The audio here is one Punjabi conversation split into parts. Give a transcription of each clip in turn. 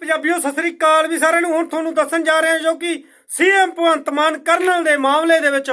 ਪੰਜਾਬੀਓ, ਸਤਿ ਸ੍ਰੀ ਅਕਾਲ ਵੀ ਸਾਰਿਆਂ ਨੂੰ। ਹੁਣ ਤੁਹਾਨੂੰ ਦੱਸਣ ਜਾ ਰਹੇ ਹਾਂ ਜੋ ਕਿ ਸੀਐਮ ਭਗਵੰਤ ਮਾਨ ਕਰਨਲ ਦੇ ਮਾਮਲੇ ਦੇ ਵਿੱਚ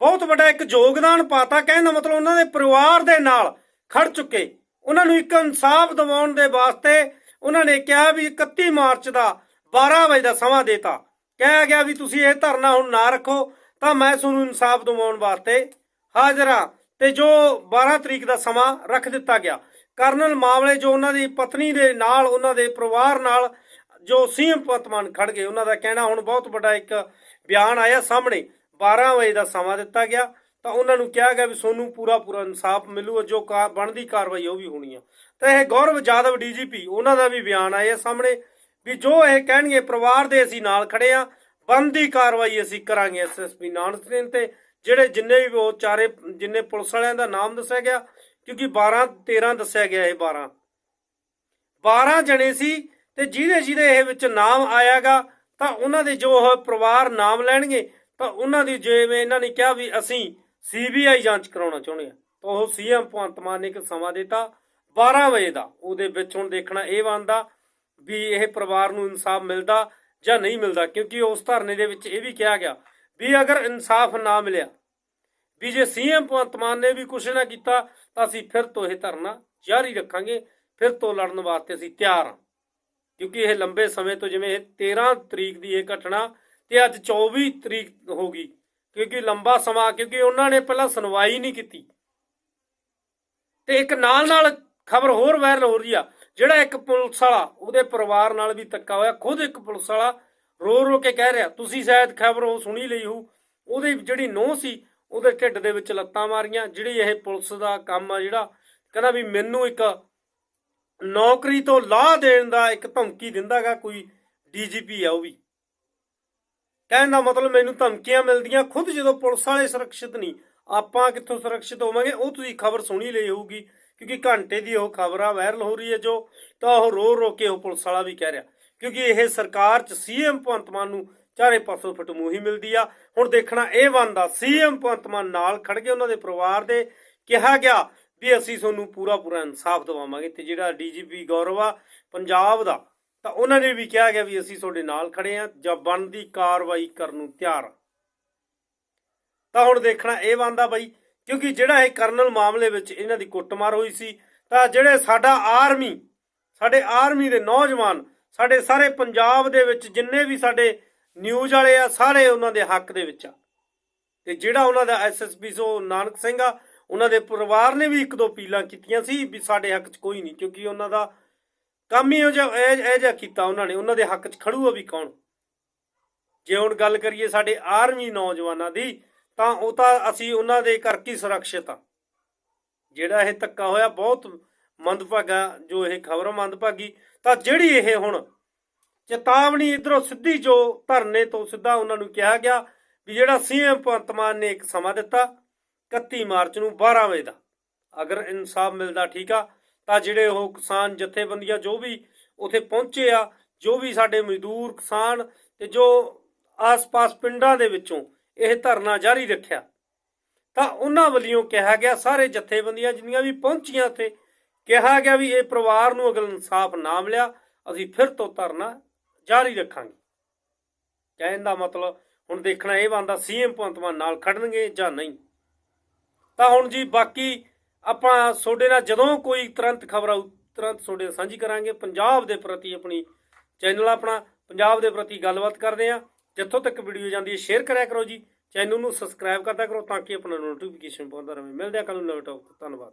ਬਹੁਤ ਵੱਡਾ ਇੱਕ ਯੋਗਦਾਨ ਪਾਤਾ। ਕਹਿਣ ਦਾ ਮਤਲਬ ਉਹਨਾਂ ਦੇ ਪਰਿਵਾਰ ਦੇ ਨਾਲ ਖੜ ਚੁੱਕੇ। ਉਹਨਾਂ ਨੂੰ ਇੱਕ ਇਨਸਾਫ ਦਿਵਾਉਣ ਦੇ ਵਾਸਤੇ ਉਹਨਾਂ ਨੇ ਕਿਹਾ ਵੀ 31 ਮਾਰਚ ਦਾ 12 ਵਜੇ ਦਾ ਸਮਾਂ ਦੇਤਾ। ਕਿਹਾ ਗਿਆ ਵੀ ਤੁਸੀਂ ਇਹ ਧਰਨਾ ਹੁਣ ਨਾ ਰੱਖੋ, ਤਾਂ ਮੈਂ ਤੁਹਾਨੂੰ ਇਨਸਾਫ ਦਿਵਾਉਣ ਵਾਸਤੇ ਹਾਜ਼ਰ ਹਾਂ। ਤੇ ਜੋ 12 ਤਰੀਕ ਦਾ ਸਮਾਂ ਰੱਖ ਦਿੱਤਾ ਗਿਆ। ਕਰਨਲ ਮਾਮਲੇ ਜੋ ਉਹਨਾਂ ਦੀ ਪਤਨੀ ਦੇ ਨਾਲ, ਉਹਨਾਂ ਦੇ ਪਰਿਵਾਰ ਨਾਲ ਜੋ ਸੀਐਮ ਪਤਮਾਨ ਖੜ ਗਏ, ਉਹਨਾਂ ਦਾ ਕਹਿਣਾ ਹੁਣ ਬਹੁਤ ਵੱਡਾ ਇੱਕ ਬਿਆਨ ਆਇਆ ਸਾਹਮਣੇ। 12 ਵਜੇ ਦਾ ਸਮਾਂ ਦਿੱਤਾ ਗਿਆ, ਤਾਂ ਉਹਨਾਂ ਨੂੰ ਕਿਹਾ ਗਿਆ ਵੀ ਤੁਹਾਨੂੰ ਪੂਰਾ ਪੂਰਾ ਇਨਸਾਫ ਮਿਲੂਗਾ, ਜੋ ਕਾ- ਬਣਦੀ ਕਾਰਵਾਈ ਉਹ ਵੀ ਹੋਣੀ ਆ। ਤਾਂ ਇਹ ਗੌਰਵ ਜਾਦਵ ਡੀਜੀਪੀ, ਉਹਨਾਂ ਦਾ ਵੀ ਬਿਆਨ ਆਇਆ ਸਾਹਮਣੇ ਵੀ ਜੋ ਇਹ ਕਹਿਣਗੇ, ਪਰਿਵਾਰ ਦੇ ਅਸੀਂ ਨਾਲ ਖੜੇ ਆ, ਬਣਦੀ ਕਾਰਵਾਈ ਅਸੀਂ ਕਰਾਂਗੇ ਐਸਐਸਪੀ ਨਾਨਕ ਸਿੰਘ ਤੇ, ਜਿਹੜੇ ਜਿੰਨੇ ਵੀ ਉਹ ਚਾਰੇ, ਜਿੰਨੇ ਪੁਲਿਸ ਵਾਲਿਆਂ ਦਾ ਨਾਮ ਦੱਸਿਆ ਗਿਆ ਕਿਉਂਕਿ 12 13 ਦੱਸਿਆ ਗਿਆ ਇਹ 12 12 ਜਣੇ ਸੀ ਤੇ ਜਿਹਦੇ ਜਿਹਦੇ ਇਹ ਵਿੱਚ ਨਾਮ ਆਇਆਗਾ, ਤਾਂ ਉਹਨਾਂ ਦੇ ਜੋ ਉਹ ਪਰਿਵਾਰ ਨਾਮ ਲੈਣਗੇ, ਤਾਂ ਉਹਨਾਂ ਦੀ ਜਿਵੇਂ ਇਹਨਾਂ ਨੇ ਕਿਹਾ ਵੀ ਅਸੀਂ ਸੀਬੀਆਈ ਜਾਂਚ ਕਰਾਉਣਾ ਚਾਹੁੰਦੇ ਆ ਤਾਂ ਉਹ ਸੀਐਮ ਭਗਵੰਤ ਮਾਨ ਨੇ ਇੱਕ ਸਮਾਂ ਦਿੱਤਾ 12 ਵਜੇ ਦਾ। ਉਹਦੇ ਵਿੱਚ ਹੁਣ ਦੇਖਣਾ ਇਹ ਬਣਦਾ ਵੀ ਇਹ ਪਰਿਵਾਰ ਨੂੰ ਇਨਸਾਫ ਮਿਲਦਾ ਜਾਂ ਨਹੀਂ ਮਿਲਦਾ, ਕਿਉਂਕਿ ਉਸ ਧਰਨੇ ਦੇ ਵਿੱਚ ਇਹ ਵੀ ਕਿਹਾ ਗਿਆ ਵੀ ਅਗਰ ਇਨਸਾਫ ਨਾ ਮਿਲਿਆ ਵੀ ਜੇ ਸੀਐਮ ਭਗਵੰਤ ਮਾਨ ਨੇ ਵੀ ਕੁਛ ਨਾ ਕੀਤਾ, ਤਾਂ ਅਸੀਂ ਫਿਰ ਤੋਂ ਇਹ ਧਰਨਾ ਜਾਰੀ ਰੱਖਾਂਗੇ, ਫਿਰ ਤੋਂ ਲੜਨ ਵਾਸਤੇ ਅਸੀਂ ਤਿਆਰ ਹਾਂ। ਕਿਉਂਕਿ ਇਹ ਲੰਬੇ ਸਮੇਂ ਤੋਂ ਜਿਵੇਂ 13 ਤਰੀਕ ਦੀ ਇਹ ਘਟਨਾ ਤੇ ਅੱਜ 24 ਤਰੀਕ ਹੋ ਗਈ, ਕਿਉਂਕਿ ਲੰਬਾ ਸਮਾਂ, ਕਿਉਂਕਿ ਉਹਨਾਂ ਨੇ ਪਹਿਲਾਂ ਸੁਣਵਾਈ ਨਹੀਂ ਕੀਤੀ। ਤੇ ਇੱਕ ਨਾਲ ਨਾਲ ਖਬਰ ਹੋਰ ਵਾਇਰਲ ਹੋ ਰਹੀ ਆ, ਜਿਹੜਾ ਇੱਕ ਪੁਲਿਸ ਵਾਲਾ, ਉਹਦੇ ਪਰਿਵਾਰ ਨਾਲ ਵੀ ਧੱਕਾ ਹੋਇਆ, ਖੁਦ ਇੱਕ ਪੁਲਿਸ ਵਾਲਾ ਰੋ ਰੋ ਕੇ ਕਹਿ ਰਿਹਾ, ਤੁਸੀਂ ਸ਼ਾਇਦ ਖਬਰ ਉਹ ਸੁਣੀ ਲਈ ਹੋ ਉਹਦੀ ਜਿਹੜੀ ਨੋਹ ਸੀ ਉਹਦੇ ਢਿੱਡ ਦੇ ਵਿੱਚ ਲੱਤਾਂ ਮਾਰੀਆਂ, ਜਿਹੜੀ ਇਹ ਪੁਲਿਸ ਦਾ ਕੰਮ ਆ ਜਿਹੜਾ, ਕਹਿੰਦਾ ਵੀ ਮੈਨੂੰ ਇੱਕ ਨੌਕਰੀ ਤੋਂ ਲਾਹ ਦੇਣ ਦਾ ਇੱਕ ਧਮਕੀ ਦਿੰਦਾਗਾ ਕੋਈ ਡੀਜੀਪੀ ਆ ਉਹ ਵੀ। ਕਹਿਣ ਦਾ ਮਤਲਬ ਮੈਨੂੰ ਧਮਕੀਆਂ ਮਿਲਦੀਆਂ, ਖੁਦ ਜਦੋਂ ਪੁਲਿਸ ਵਾਲੇ ਸੁਰੱਖਿਅਤ ਨਹੀਂ, ਆਪਾਂ ਕਿੱਥੋਂ ਸੁਰੱਖਿਅਤ ਹੋਵਾਂਗੇ? ਉਹ ਤੁਸੀਂ ਖਬਰ ਸੁਣੀ ਲਈ ਹੋਊਗੀ, ਕਿਉਂਕਿ ਘੰਟੇ ਦੀ ਉਹ ਖਬਰ ਆ, ਵਾਇਰਲ ਹੋ ਰਹੀ ਹੈ ਜੋ, ਤਾਂ ਉਹ ਰੋ ਰੋ ਕੇ ਉਹ ਪੁਲਿਸ ਵਾਲਾ ਵੀ ਕਹਿ ਰਿਹਾ। ਕਿਉਂਕਿ ਇਹ ਸਰਕਾਰ ਚ ਸੀਐਮ ਭਗਵੰਤ ਮਾਨ ਨੂੰ ਚਾਰੇ ਪਾਸੋਂ ਫਟਮੂਹੀ ਮਿਲਦੀ ਆ। ਹੁਣ ਦੇਖਣਾ ਇਹ ਬਣਦਾ ਸੀਐਮ ਭਗਵੰਤ ਮਾਨ ਨਾਲ ਖੜ ਕੇ ਉਹਨਾਂ ਦੇ ਪਰਿਵਾਰ ਦੇ। ਕਿਹਾ ਗਿਆ ਵੀ ਅਸੀਂ ਤੁਹਾਨੂੰ ਪੂਰਾ ਪੂਰਾ ਇਨਸਾਫ ਦਿਵਾਵਾਂਗੇ ਤੇ ਜਿਹੜਾ ਡੀਜੀਪੀ ਗੌਰਵ ਆ ਪੰਜਾਬ ਦਾ, ਤਾਂ ਉਹਨਾਂ ਨੇ ਵੀ ਕਿਹਾ ਗਿਆ ਵੀ ਅਸੀਂ ਤੁਹਾਡੇ ਨਾਲ ਖੜੇ ਆ ਜਾਂ ਬਣਦੀ ਕਾਰਵਾਈ ਕਰਨ ਨੂੰ ਤਿਆਰ ਆ। ਤਾਂ ਹੁਣ ਦੇਖਣਾ ਇਹ ਬਣਦਾ ਬਾਈ, ਕਿਉਂਕਿ ਜਿਹੜਾ ਇਹ ਕਰਨਲ ਮਾਮਲੇ ਵਿੱਚ ਇਹਨਾਂ ਦੀ ਕੁੱਟਮਾਰ ਹੋਈ ਸੀ, ਤਾਂ ਜਿਹੜੇ ਸਾਡਾ ਆਰਮੀ, ਸਾਡੇ ਆਰਮੀ ਦੇ ਨੌਜਵਾਨ, ਸਾਡੇ ਸਾਰੇ ਪੰਜਾਬ ਦੇ ਵਿੱਚ ਜਿੰਨੇ ਵੀ ਸਾਡੇ ਨਿਊਜ਼ ਵਾਲੇ ਆ, ਸਾਰੇ ਉਹਨਾਂ ਦੇ ਹੱਕ ਦੇ ਵਿੱਚ ਆ। ਤੇ ਜਿਹੜਾ ਉਹਨਾਂ ਦਾ ਐਸਐਸਪੀ ਸੋ ਨਾਨਕ ਸਿੰਘ ਆ, ਉਹਨਾਂ ਦੇ ਪਰਿਵਾਰ ਨੇ ਵੀ ਇੱਕ ਦੋ ਪੀਲਾਂ ਕੀਤੀਆਂ ਸੀ ਵੀ ਸਾਡੇ ਹੱਕ 'ਚ ਕੋਈ ਨਹੀਂ, ਕਿਉਂਕਿ ਉਹਨਾਂ ਦਾ ਕੰਮ ਹੀ ਉਹ ਜਿਹਾ, ਇਹ ਜਿਹਾ ਕੀਤਾ ਉਹਨਾਂ ਨੇ। ਉਹਨਾਂ ਦੇ ਹੱਕ 'ਚ ਖੜੂਗਾ ਵੀ ਕੌਣ? ਜੇ ਹੁਣ ਗੱਲ ਕਰੀਏ ਸਾਡੇ ਆਰਮੀ ਨੌਜਵਾਨਾਂ ਦੀ, ਤਾਂ ਉਹ ਤਾਂ ਅਸੀਂ ਉਹਨਾਂ ਦੇ ਕਰਕੇ ਹੀ ਸੁਰੱਖਿਅਤ ਆ? ਜਿਹੜਾ ਇਹ ਧੱਕਾ ਹੋਇਆ, ਬਹੁਤ ਮੰਦਭਾਗਾ ਜੋ ਇਹ ਖਬਰ ਮੰਦਭਾਗੀ, ਤਾਂ ਜਿਹੜੀ ਇਹ ਹੁਣ ਚੇਤਾਵਨੀ ਇਧਰੋਂ ਸਿੱਧੀ ਜੋ ਧਰਨੇ ਤੋਂ ਸਿੱਧਾ ਉਹਨਾਂ ਨੂੰ ਕਿਹਾ ਗਿਆ ਵੀ ਜਿਹੜਾ ਸੀਐਮ ਭਗਵੰਤ ਮਾਨ ਨੇ ਇੱਕ ਸਮਾਂ ਦਿੱਤਾ 31 ਮਾਰਚ ਨੂੰ 12 ਵਜੇ ਦਾ। ਅਗਰ ਇਨਸਾਫ ਮਿਲਦਾ ਠੀਕ ਆ, ਤਾਂ ਜਿਹੜੇ ਉਹ ਕਿਸਾਨ ਜਥੇਬੰਦੀਆਂ ਜੋ ਵੀ ਉਥੇ ਪਹੁੰਚੇ ਆ, ਜੋ ਵੀ ਸਾਡੇ ਮਜ਼ਦੂਰ ਕਿਸਾਨ ਤੇ ਜੋ ਆਸ-ਪਾਸ ਪਿੰਡਾਂ ਦੇ ਵਿੱਚੋਂ ਇਹ ਧਰਨਾ ਜਾਰੀ ਰੱਖਿਆ, ਤਾਂ ਉਹਨਾਂ ਵੱਲੋਂ ਕਿਹਾ ਗਿਆ, ਸਾਰੇ ਜਥੇਬੰਦੀਆਂ ਜਿੰਨੀਆਂ ਵੀ ਪਹੁੰਚੀਆਂ ਤੇ ਕਿਹਾ ਗਿਆ ਵੀ ਇਹ ਪਰਿਵਾਰ ਨੂੰ ਅਗਰ ਇਨਸਾਫ ਨਾ ਮਿਲਿਆ, ਅਸੀਂ ਫਿਰ ਤੋਂ ਧਰਨਾ ਜਾਰੀ ਰੱਖਾਂਗੇ। ਕਹਿਣ ਦਾ ਮਤਲਬ ਹੁਣ ਦੇਖਣਾ ਇਹ ਬੰਦਾ ਸੀਐਮ ਭਗਵੰਤ ਮਾਨ ਨਾਲ ਖੜਨਗੇ ਜਾਂ ਨਹੀਂ। ਤਾਂ ਹੁਣ ਜੀ ਬਾਕੀ ਆਪਾਂ ਤੁਹਾਡੇ ਨਾਲ ਜਦੋਂ ਕੋਈ ਤੁਰੰਤ ਖਬਰ ਆਊ, ਤੁਰੰਤ ਤੁਹਾਡੇ ਨਾਲ ਸਾਂਝੀ ਕਰਾਂਗੇ। ਪੰਜਾਬ ਦੇ ਪ੍ਰਤੀ ਆਪਣੀ ਚੈਨਲ ਆਪਣਾ, ਪੰਜਾਬ ਦੇ ਪ੍ਰਤੀ ਗੱਲਬਾਤ ਕਰਦੇ ਆ ਜਿੱਥੋਂ ਤੱਕ ਵੀਡੀਓ ਜਾਂਦੀ ਹੈ, ਸ਼ੇਅਰ ਕਰਿਆ ਕਰੋ ਜੀ। ਚੈਨਲ ਨੂੰ ਸਬਸਕ੍ਰਾਈਬ ਕਰਦਾ ਕਰੋ ਤਾਂ ਕਿ ਆਪਣਾ ਨੋਟੀਫਿਕੇਸ਼ਨ ਪਹੁੰਚਦਾ ਰਹੇ। ਮਿਲਦੇ ਆ ਕੱਲ ਨੂੰ ਨਵੇਂ ਟੌਪ ਧੰਨਵਾਦ।